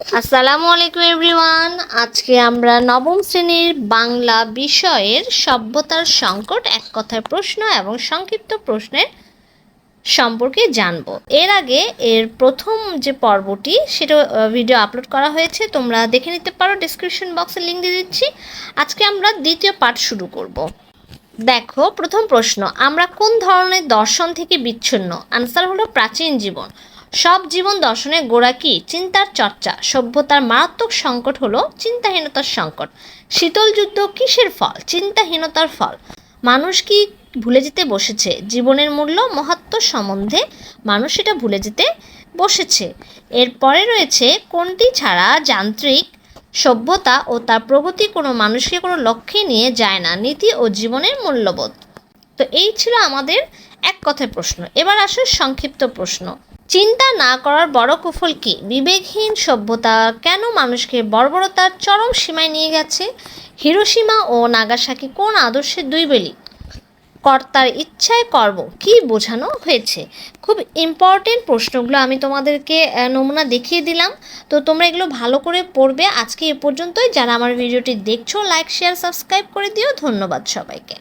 আসসালামু আলাইকুম এভরিওয়ান। আজকে আমরা নবম শ্রেণির বাংলা বিষয়ের সভ্যতার সংকট, এক কথায় প্রশ্ন এবং সংক্ষিপ্ত প্রশ্নের সম্পর্কে জানব। এর আগে এর প্রথম যে পর্বটি, সেটা ভিডিও আপলোড করা হয়েছে, তোমরা দেখে নিতে পারো ডিসক্রিপশন বক্সে লিঙ্ক দিয়ে দিচ্ছি। আজকে আমরা দ্বিতীয় পাঠ শুরু করব। দেখো, প্রথম প্রশ্ন, আমরা কোন ধরনের দর্শন থেকে বিচ্ছিন্ন? আনসার হলো প্রাচীন জীবন। সব জীবন দর্শনের গোড়া কি? চিন্তার চর্চা। সভ্যতার মারাত্মক সংকট হলো চিন্তাহীনতার সংকট। শীতল যুদ্ধ কিসের ফল? চিন্তাহীনতার ফল। মানুষ কি ভুলে যেতে বসেছে? জীবনের মূল্য মহাত্ম সম্বন্ধে মানুষ এটা ভুলে যেতে বসেছে। এরপরে রয়েছে কোনটি ছাড়া যান্ত্রিক সভ্যতা ও তার প্রগতি কোনো মানুষকে কোনো লক্ষ্যে নিয়ে যায় না। নীতি ও জীবনের মূল্যবোধ। তো এই ছিল আমাদের এক কথায় প্রশ্ন। এবার আসো সংক্ষিপ্ত প্রশ্ন। চিন্তা না করার বড় কুফল কি? বিবেকহীন সভ্যতা কেন মানুষকে বর্বরতার চরম সীমায় নিয়ে গেছে? হিরোসীমা ও নাগাসাকি কোন আদর্শের দুই বেলি? কর্তার ইচ্ছায় কর্ম, কি বোঝানো হয়েছে? খুব ইম্পর্টেন্ট প্রশ্নগুলো আমি তোমাদেরকে নমুনা দেখিয়ে দিলাম। তো তোমরা এগুলো ভালো করে পড়বে। আজকে এ পর্যন্তই। যারা আমার ভিডিওটি দেখছ লাইক শেয়ার সাবস্ক্রাইব করে দিও। ধন্যবাদ সবাইকে।